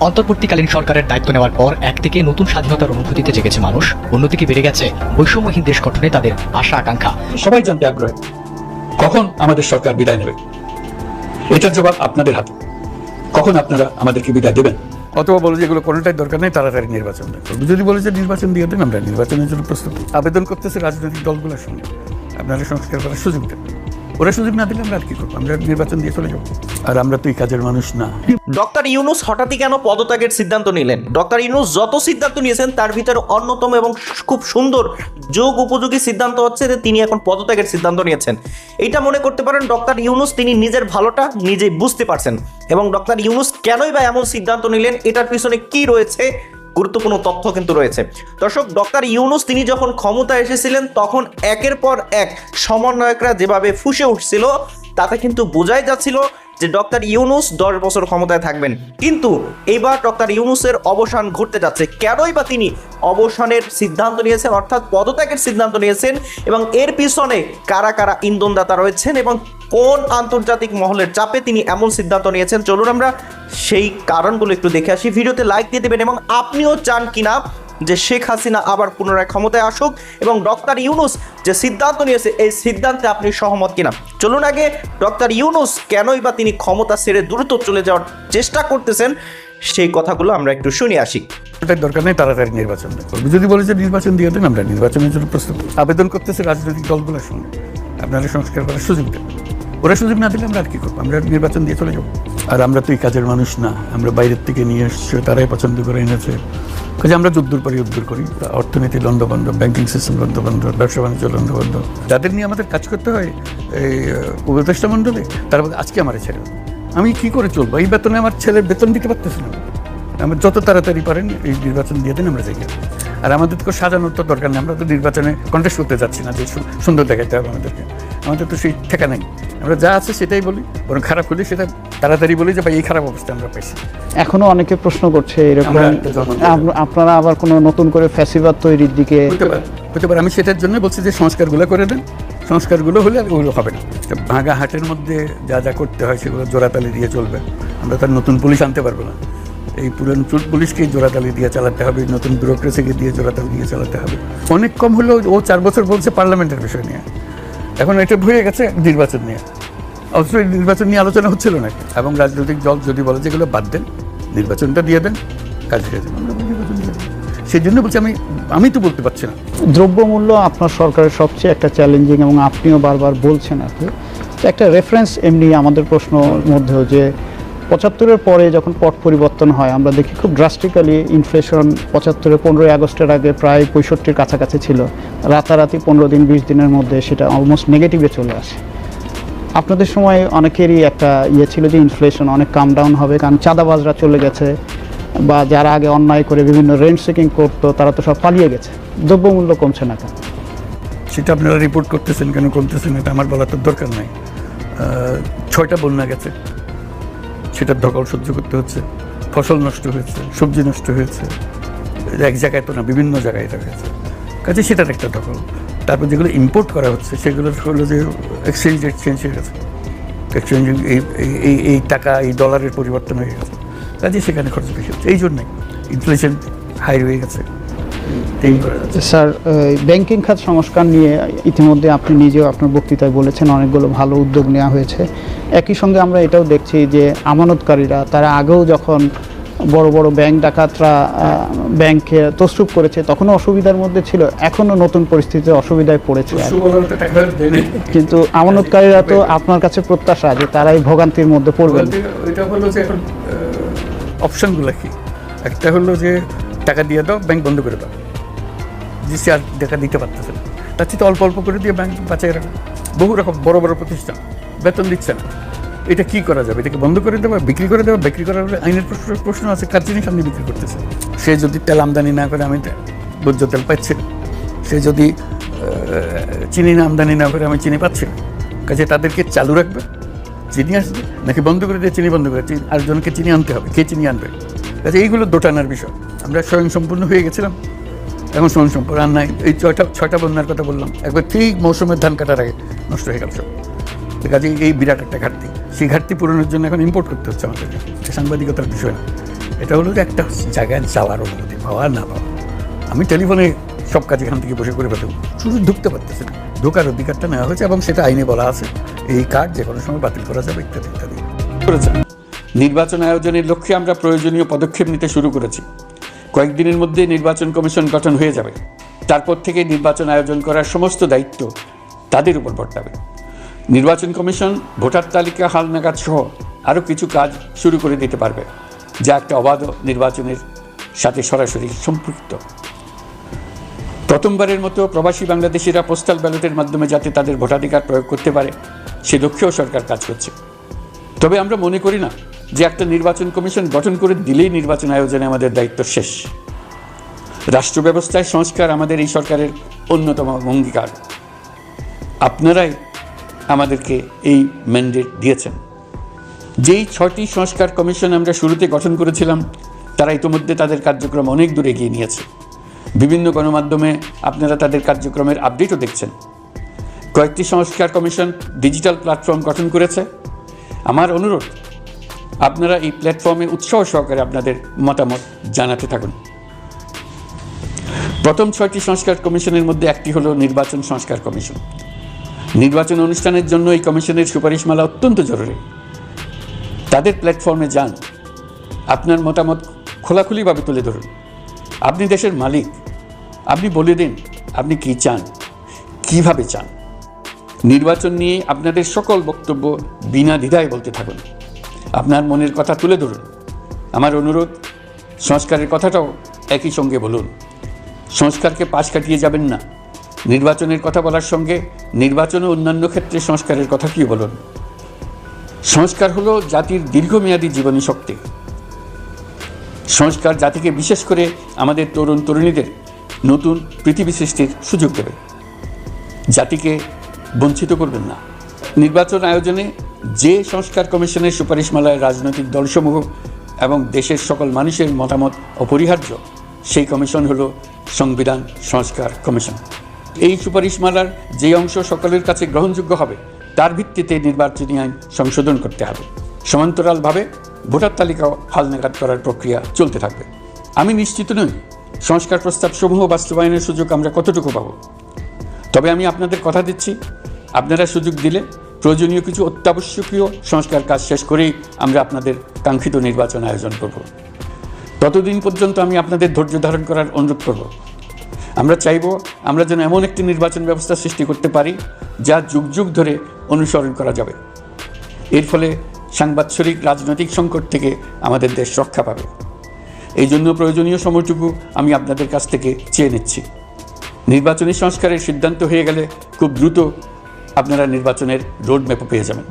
অন্তর্বর্তীকালীন সরকারের দায়িত্ব নেওয়ার পর একদিকে নতুন স্বাধীনতার অনুভূতিতে জেগেছে মানুষ। অন্যদিকে বেড়ে গেছে বৈষম্যহীন দেশ গঠনে তাদের আশা আকাঙ্ক্ষা। সবাই জানতে আগ্রহী। কখন আমাদের সরকার বিদায় নেবে? এটার জবাব আপনাদের হাতে। কখন আপনারা আমাদেরকে বিদায় দেবেন? অথবা বলে যে এগুলো কোনোটাই দরকার নেই তাড়াতাড়ি নির্বাচন করব যদি বলে যে নির্বাচন দিয়ে দেন আমরা নির্বাচনের জন্য প্রস্তুত। আবেদন করতেছে রাজনৈতিক দলগুলোর সঙ্গে। আপনারা সংস্কার করার সুযোগ দেন। ওরা সুযোগ না দিলে আমরা আর কি করব? আমরা নির্বাচন দিয়ে চলে যাব। আর আমরা তো এই কাজের মানুষ না। ডক্টর ইউনুস হঠাৎই কেন পদত্যাগের সিদ্ধান্ত নিলেন? ডক্টর ইউনুস যত সিদ্ধান্ত নিয়েছেন, তার ভিতরে অন্যতম এবং খুব সুন্দর যোগ উপযোগী সিদ্ধান্ত হচ্ছে যে তিনি এখন পদত্যাগের সিদ্ধান্ত নিয়েছেন। এটা মনে করতে পারেন, ডক্টর ইউনুস তিনি নিজের ভালোটা নিজেই বুঝতে পারছেন। এবং ডক্টর ইউনুস কেনই বা এমন সিদ্ধান্ত নিলেন, এটার পিছনে কি রয়েছে গুরুত্বপূর্ণ তথ্য কিন্তু রয়েছে। দর্শক, ডক্টর ইউনুস তিনি যখন ক্ষমতায় এসেছিলেন, তখন একের পর এক সমন্বয়করা যেভাবে ফুসে উঠছিল, তাতে কিন্তু বোঝাই যাচ্ছিল যে ডক্টর ইউনুস দশ বছর ক্ষমতায় থাকবেন। কিন্তু এইবার ডক্টর ইউনুসের অবসান ঘটতে যাচ্ছে। কেনই বা তিনি অবসানের সিদ্ধান্ত নিয়েছেন, অর্থাৎ পদত্যাগের সিদ্ধান্ত নিয়েছেন, এবং এর পিছনে কারা কারা ইন্ধনদাতা রয়েছেন, এবং কোন আন্তর্জাতিক মহলের চাপে তিনি এমন সিদ্ধান্ত নিয়েছেন? চলুন আমরা সেই কারণগুলো একটু দেখে আসি। ভিডিওতে লাইক দিয়ে দেবেন এবং আপনিও চান কিনা যে শেখ হাসিনা আবার পুনরায় ক্ষমতায় আসুক এবং ডক্টর ইউনুস যে সিদ্ধান্ত নিয়েছে, এই সিদ্ধান্তে আপনি সহমত কিনা? চলুন আগে ডক্টর ইউনুস কেনই বা তিনি ক্ষমতা ছেড়ে দ্রুত চলে যাওয়ার চেষ্টা করতেছেন, সেই কথাগুলো আমরা একটু শুনে আসি। ওটাই দরকার নেই, তাড়াতাড়ি নির্বাচন করব যদি বলে যে নির্বাচন দিয়ে দেন আমরা নির্বাচনের জন্য প্রস্তুত। আবেদন করতেছে রাজনৈতিক দলগুলোর সঙ্গে। আপনারা সংস্কার করার সুযোগ দেন ওরা সুযোগ না দিলে আমরা আর কি করব? আমরা নির্বাচন দিয়ে চলে যাব। আর আমরা তো এই কাজের মানুষ না। আমরা বাইরের থেকে নিয়ে এসছে, তারাই পছন্দ করে এনেছে। কাজে আমরা যুদ্ধর পরে যুদ্ধ করি। অর্থনীতি লন্ডবন্ধ ব্যাংকিং সিস্টেম লন্ডবন্ধ ব্যবসা বাণিজ্য লন্ডবন্ধ যাদের নিয়ে আমাদের কাজ করতে হয়, এই উপদেষ্টা মণ্ডলে, তারা আজকে আমার ছেড়ে। আমি কি করে চলবো? এই বেতনে আমার ছেলের বেতন দিতে পারতেছি না। আমরা যত তাড়াতাড়ি পারেন, এই নির্বাচন দিয়ে দিন, আমরা যাই আর আমাদের তো সাজানোর তো দরকার নেই। আমরা তো নির্বাচনে কন্টেস্ট করতে যাচ্ছি না, যে সুন্দর দেখাতে হবে আমাদেরকে। আমাদের তো সেই ঠেকা নেই। আমরা যা আছে সেটাই বলি বরং খারাপ হলে সেটা তাড়াতাড়ি বলি যে ভাই এই খারাপ অবস্থা আমরা পাইছি। এখনও অনেকে প্রশ্ন করছে এরকম আপনারা আবার কোনো নতুন করে ফ্যাসিবাদ তৈরির দিকে হতে পারে আমি সেটার জন্য বলছি যে সংস্কারগুলো করে দেন। সংস্কারগুলো হলে আর ওগুলো হবে না। ভাঙা হাটের মধ্যে যা যা করতে হয় সেগুলো জোড়াতালি দিয়ে চলবে। আমরা তার নতুন পুলিশ আনতে পারব না। এই পুরান চুল পুলিশকেই জোড়াতালি দিয়ে চালাতে হবে নতুন ব্যুরোক্রেসিকে দিয়ে জোড়াতালি দিয়ে চালাতে হবে। অনেক কম হলেও ও চার বছর বলছে পার্লামেন্টের বিষয় নিয়ে। এখন এটা ভুলে গেছে নির্বাচন নিয়ে। অথচ নির্বাচন নিয়ে আলোচনা হচ্ছিল না। এবং রাজনৈতিক দল যদি বলে যেগুলো বাদ দেন, নির্বাচনটা দিয়ে দেন, কাজ হয়ে যাবে। সেই জন্য বলছি আমি আমি তো বলতে পারছি না। দ্রব্যমূল্য আপনার সরকারের সবচেয়ে একটা চ্যালেঞ্জিং এবং আপনিও বারবার বলছেন আর কি। একটা রেফারেন্স এমনি আমাদের প্রশ্ন মধ্যেও যে পঁচাত্তরের পরে যখন পট পরিবর্তন হয়, আমরা দেখি খুব ড্রাস্টিক্যালি ইনফ্লেশন পঁচাত্তরের পনেরোই আগস্টের আগে প্রায় পঁয়ষট্টির কাছাকাছি ছিল। রাতারাতি পনেরো দিন, বিশ দিনের মধ্যে সেটা অলমোস্ট নেগেটিভে চলে আসে। আপনাদের সময় অনেকেরই একটা ইয়ে ছিল যে ইনফ্লেশন অনেক কাম ডাউন হবে, কারণ চাঁদাবাজরা চলে গেছে বা যারা আগে অন্যায় করে বিভিন্ন রেন্ট চেকিং করতো, তারা তো সব পালিয়ে গেছে। দ্রব্যমূল্য কমছে না কেন? সেটা আপনারা রিপোর্ট করতেছেন কেন কমতেছেন এটা আমার বলার তো দরকার নাই। ছয়টা বন্যা গেছে। সেটার ধকল সহ্য করতে হচ্ছে, ফসল নষ্ট হয়েছে, সবজি নষ্ট হয়েছে, এক জায়গায় তো না, বিভিন্ন জায়গায় এটা হয়েছে। কাজে সেটার একটা ধকল। তারপর যেগুলো ইম্পোর্ট করা হচ্ছে, সেগুলো হলো যে এক্সচেঞ্জ রেট চেঞ্জ হয়ে গেছে। এক্সচেঞ্জ এই, এই- টাকা, এই ডলারের পরিবর্তন হয়ে গেছে। কাজে সেখানে খরচ বেশি হচ্ছে। এই জন্যই ইনফ্লেশন হাই হয়ে গেছে। স্যার ব্যাংকিং খাত সংস্কার নিয়ে ইতিমধ্যে আপনি নিজেও আপনার বক্তৃতায় বলেছেন অনেকগুলো ভালো উদ্যোগ নেওয়া হয়েছে। একই সঙ্গে আমরা এটাও দেখছি যে আমানতকারীরা তারা আগেও যখন বড় বড় ব্যাংক ডাকাতরা ব্যাংকে তসরুপ করেছে তখনও অসুবিধার মধ্যে ছিল এখনও নতুন পরিস্থিতিতে অসুবিধায় পড়েছে। কিন্তু আমানতকারীরা তো আপনার কাছে প্রত্যাশা যে তারা এই ভোগান্তির মধ্যে পড়বেন। বলতে হলো যে এখন অপশনগুলো কি? একটা হলো যে টাকা দিয়ে দাও ব্যাংক বন্ধ করে দাও। যে সে আর দেখা দিতে পারতেছে না। তার চেয়ে অল্প অল্প করে দিয়ে ব্যাংক বাঁচাই রাখা। বহু রকম, বড় বড় প্রতিষ্ঠান। বেতন দিচ্ছে না। এটা কি করা যাবে? এটাকে বন্ধ করে দেওয়া, বিক্রি করে দেওয়া, বিক্রি করার হলে আইনের প্রশ্ন প্রশ্ন আছে, কার জিনিস আপনি বিক্রি করতেছে সে যদি তেল আমদানি না করে, আমি ভোজ্য তেল পাচ্ছি সে যদি চিনি না, আমদানি না করে, আমি চিনি পাচ্ছি কাজে তাদেরকে চালু রাখবে। চিনি আসবে, নাকি বন্ধ করে দিয়ে চিনি বন্ধ করে, চিনি, আরেকজনকে চিনি আনতে হবে, কে চিনি আনবে? কাজে এইগুলো দোটানার বিষয়। আমরা স্বয়ং সম্পূর্ণ হয়ে গেছিলাম। এখন সম্পূর্ণ আর নাই এই ছয়টা ছয়টা বন্যার কথা বললাম। একবার ঠিক মৌসুমের ধান কাটার আগে নষ্ট হয়ে গেল সব। কাজে এই বিরাট একটা ঘাটতি। সেই ঘাটতি পূরণের জন্য এখন ইম্পোর্ট করতে হচ্ছে আমাদেরকে। এটা সাংবাদিকতার বিষয় না। এটা হলো যে একটা জায়গায় যাওয়ার অনুমতি পাওয়া, না পাওয়া। আমি টেলিফোনে সব কাজ এখান থেকে বসে করে ফেলতে শুধু ঢুকতে পারতেছে না। ঢোকার অধিকারটা নেওয়া হয়েছে এবং সেটা আইনে বলা আছে। এই কার্ড যে কোনো সময় বাতিল করা যাবে, ইত্যাদি ইত্যাদি। নির্বাচন আয়োজনের লক্ষ্যে আমরা প্রয়োজনীয় পদক্ষেপ নিতে শুরু করেছি। কয়েকদিনের মধ্যে নির্বাচন কমিশন গঠন হয়ে যাবে। তারপর থেকে নির্বাচন আয়োজন করার সমস্ত দায়িত্ব তাদের উপর বর্তাবে। নির্বাচন কমিশন ভোটার তালিকা হালনাগাদ সহ আরও কিছু কাজ শুরু করে দিতে পারবে, যা একটা অবাধ নির্বাচনের সাথে সরাসরি সম্পৃক্ত। প্রথমবারের মতো প্রবাসী বাংলাদেশিরা পোস্টাল ব্যালটের মাধ্যমে যাতে তাদের ভোটাধিকার প্রয়োগ করতে পারে, সে লক্ষ্যেও সরকার কাজ করছে। তবে আমরা মনে করি না যে একটা নির্বাচন কমিশন গঠন করে দিলেই নির্বাচন আয়োজনে আমাদের দায়িত্ব শেষ। রাষ্ট্র ব্যবস্থায় সংস্কার আমাদের এই সরকারের অন্যতম অঙ্গীকার। আপনারাই আমাদেরকে এই ম্যান্ডেট দিয়েছেন। যেই ছয়টি সংস্কার কমিশন আমরা শুরুতে গঠন করেছিলাম, তারা ইতোমধ্যে তাদের কার্যক্রম অনেক দূর এগিয়ে নিয়েছে। বিভিন্ন গণমাধ্যমে আপনারা তাদের কার্যক্রমের আপডেটও দেখছেন। কয়েকটি সংস্কার কমিশন ডিজিটাল প্ল্যাটফর্ম গঠন করেছে। আমার অনুরোধ আপনারা এই প্ল্যাটফর্মে উৎসাহ সহকারে আপনাদের মতামত জানাতে থাকুন। প্রথম ছয়টি সংস্কার কমিশনের মধ্যে একটি হলো নির্বাচন সংস্কার কমিশন। নির্বাচন অনুষ্ঠানের জন্য এই কমিশনের সুপারিশমালা অত্যন্ত জরুরি। তাদের প্ল্যাটফর্মে যান। আপনার মতামত খোলাখুলিভাবে তুলে ধরুন। আপনি দেশের মালিক। আপনি বলে দিন, আপনি কি চান? কীভাবে চান? নির্বাচন নিয়ে আপনাদের সকল বক্তব্য বিনা দ্বিধায় বলতে থাকুন। আপনার মনের কথা তুলে ধরুন। আমার অনুরোধ, সংস্কারের কথাটাও একই সঙ্গে বলুন। সংস্কারকে পাশ কাটিয়ে যাবেন না। নির্বাচনের কথা বলার সঙ্গে নির্বাচন ও অন্যান্য ক্ষেত্রে সংস্কারের কথাটিও বলুন? সংস্কার হলো জাতির দীর্ঘমেয়াদী জীবনী শক্তি। সংস্কার জাতিকে বিশেষ করে আমাদের তরুণ তরুণীদের নতুন পৃথিবী সৃষ্টির সুযোগ দেবে। জাতিকে বঞ্চিত করবেন না। নির্বাচন আয়োজনে যে সংস্কার কমিশনের সুপারিশমালায় রাজনৈতিক দলসমূহ এবং দেশের সকল মানুষের মতামত অপরিহার্য, সেই কমিশন হলো সংবিধান সংস্কার কমিশন। এই সুপারিশমালার যে অংশ সকলের কাছে গ্রহণযোগ্য হবে, তার ভিত্তিতে নির্বাচনী আইন সংশোধন করতে হবে। সমান্তরালভাবে ভোটার তালিকাও হালনাগাদ করার প্রক্রিয়া চলতে থাকবে। আমি নিশ্চিত নই সংস্কার প্রস্তাবসমূহ বাস্তবায়নের সুযোগ আমরা কতটুকু পাব। তবে আমি আপনাদের কথা দিচ্ছি, আপনারা সুযোগ দিলে প্রয়োজনীয় কিছু অত্যাবশ্যকীয় সংস্কার কাজ শেষ করেই আমরা আপনাদের কাঙ্ক্ষিত নির্বাচন আয়োজন করব। ততদিন পর্যন্ত আমি আপনাদের ধৈর্য ধারণ করার অনুরোধ করব। আমরা চাইব আমরা যেন এমন একটি নির্বাচন ব্যবস্থা সৃষ্টি করতে পারি, যা যুগ যুগ ধরে অনুসরণ করা যাবে। এর ফলে সাংবাৎসরিক রাজনৈতিক সংকট থেকে আমাদের দেশ রক্ষা পাবে। এই জন্য প্রয়োজনীয় সময়টুকু আমি আপনাদের কাছ থেকে চেয়ে নিচ্ছি। নির্বাচনী সংস্কারের সিদ্ধান্ত হয়ে গেলে খুব দ্রুত আপনারা নির্বাচনের রোডম্যাপও পেয়ে যাবেন।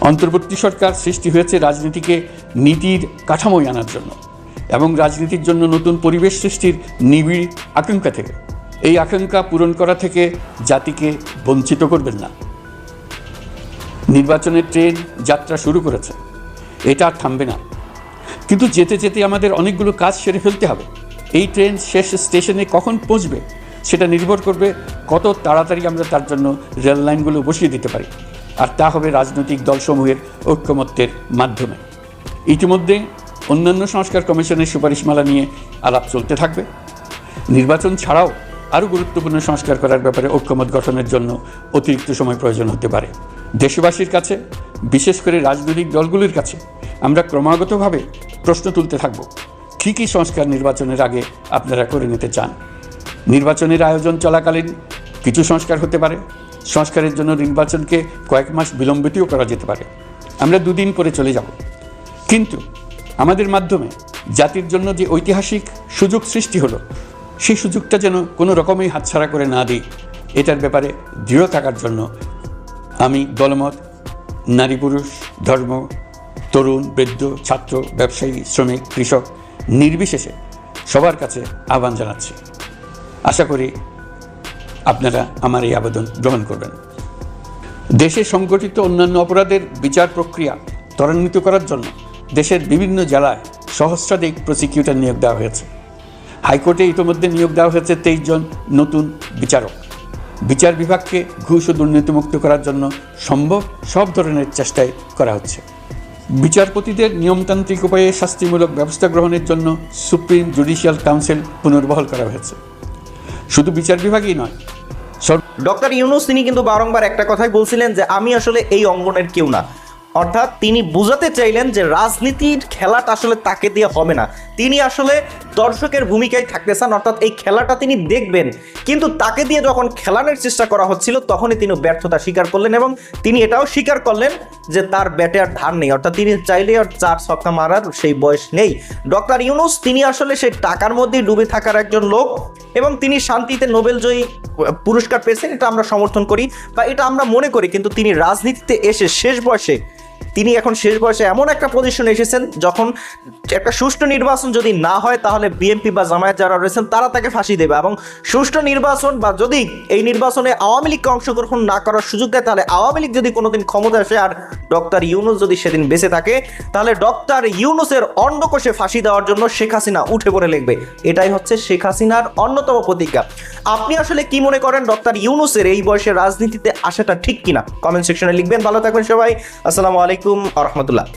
অন্তর্বর্তী সরকার সৃষ্টি হয়েছে রাজনীতিকে নীতির কাঠামোয় আনার জন্য এবং রাজনীতির জন্য নতুন পরিবেশ সৃষ্টির নিবিড় আকাঙ্ক্ষা থেকে। এই আকাঙ্ক্ষা পূরণ করা থেকে জাতিকে বঞ্চিত করবেন না। নির্বাচনের ট্রেন যাত্রা শুরু করেছে। এটা আর থামবে না। কিন্তু যেতে যেতে আমাদের অনেকগুলো কাজ সেরে ফেলতে হবে। এই ট্রেন শেষ স্টেশনে কখন পৌঁছবে? সেটা নির্ভর করবে কত তাড়াতাড়ি আমরা তার জন্য রেল লাইনগুলো বসিয়ে দিতে পারি। আর তা হবে রাজনৈতিক দলসমূহের ঐক্যমত্যের মাধ্যমে। ইতিমধ্যে অন্যান্য সংস্কার কমিশনের সুপারিশমালা নিয়ে আলাপ চলতে থাকবে। নির্বাচন ছাড়াও আরও গুরুত্বপূর্ণ সংস্কার করার ব্যাপারে ঐক্যমত গঠনের জন্য অতিরিক্ত সময় প্রয়োজন হতে পারে। দেশবাসীর কাছে, বিশেষ করে রাজনৈতিক দলগুলির কাছে, আমরা ক্রমাগতভাবে প্রশ্ন তুলতে থাকব, কী কী সংস্কার নির্বাচনের আগে আপনারা করে নিতে চান? নির্বাচনের আয়োজন চলাকালীন কিছু সংস্কার হতে পারে। সংস্কারের জন্য নির্বাচনকে কয়েক মাস বিলম্বিতও করা যেতে পারে। আমরা দুদিন পরে চলে যাব। কিন্তু আমাদের মাধ্যমে জাতির জন্য যে ঐতিহাসিক সুযোগ সৃষ্টি হলো, সেই সুযোগটা যেন কোনো রকমেই হাতছাড়া করে না দিই, এটার ব্যাপারে দৃঢ় থাকার জন্য আমি দলমত, নারী পুরুষ, ধর্ম, তরুণ, বৃদ্ধ, ছাত্র, ব্যবসায়ী, শ্রমিক, কৃষক নির্বিশেষে সবার কাছে আহ্বান জানাচ্ছি। আশা করি আপনারা আমার এই আবেদন গ্রহণ করবেন। দেশে সংগঠিত অন্যান্য অপরাধের বিচার প্রক্রিয়া ত্বরান্বিত করার জন্য দেশের বিভিন্ন জেলায় সহস্রাধিক প্রসিকিউটর নিয়োগ দেওয়া হয়েছে। হাইকোর্টে ইতিমধ্যে নিয়োগ দেওয়া হয়েছে তেইশ জন নতুন বিচারক। বিচার বিভাগকে ঘুষ ও দুর্নীতিমুক্ত করার জন্য সম্ভব সব ধরনের চেষ্টাই করা হচ্ছে। বিচারপতিদের নিয়মতান্ত্রিক উপায়ে শাস্তিমূলক ব্যবস্থা গ্রহণের জন্য সুপ্রিম জুডিশিয়াল কাউন্সিল পুনর্বহাল করা হয়েছে। শুধু বিচার বিভাগই নয়। ডক্টর ইউনুস, তিনি কিন্তু বারংবার একটা কথাই বলছিলেন যে, আমি আসলে এই অঙ্গনের কেউ না। অর্থাৎ তিনি বোঝাতে চাইলেন যে রাজনীতির খেলাটা আসলে তাকে দিয়ে হবে না। তিনি আসলে দর্শকের ভূমিকায় থাকতে চান, অর্থাৎ এই খেলাটা তিনি দেখবেন। কিন্তু তাকে দিয়ে যখন খেলানোর চেষ্টা করা হচ্ছিল, তখনই তিনি ব্যর্থতা স্বীকার করলেন এবং তিনি এটাও স্বীকার করলেন যে তার ব্যাটে আর ধার নেই। অর্থাৎ তিনি চাইলে আর চার ছক্কা মারার সেই বয়স নেই। ডক্টর ইউনুস, তিনি আসলে সেই টাকার মধ্যেই ডুবে থাকার একজন লোক এবং তিনি শান্তিতে নোবেলজয়ী পুরস্কার পেয়েছেন, এটা আমরা সমর্থন করি বা এটা আমরা মনে করি। কিন্তু তিনি রাজনীতিতে এসে শেষ বয়সে তিনি এখন শেষ বয়সে এমন একটা পজিশনে এসেছেন, যখন একটা সুষ্ঠু নির্বাচন যদি না হয়, তাহলে বিএনপি বা জামায়াত যারা রয়েছেন, তারা তাকে ফাঁসি দেবে। এবং সুষ্ঠু নির্বাচন বা যদি এই নির্বাচনে আওয়ামী লীগকে অংশগ্রহণ না করার সুযোগ দেয়, তাহলে আওয়ামী লীগ যদি কোনোদিন ক্ষমতা আসে, আর ডক্টর ইউনুস যদি সেদিন বেঁচে থাকে, তাহলে ডক্টর ইউনুসের অন্ডকোষে ফাঁসি দেওয়ার জন্য শেখ হাসিনা উঠে পড়ে লিখবে। এটাই হচ্ছে শেখ হাসিনার অন্যতম প্রতিজ্ঞা। আপনি আসলে কি মনে করেন ডক্টর ইউনুসের এই বয়সে রাজনীতিতে আসাটা ঠিক কিনা? কমেন্ট সেকশনে লিখবেন। ভালো থাকবেন সবাই। আসসালামু আলাইকুম আ রহমতুল্লাহ।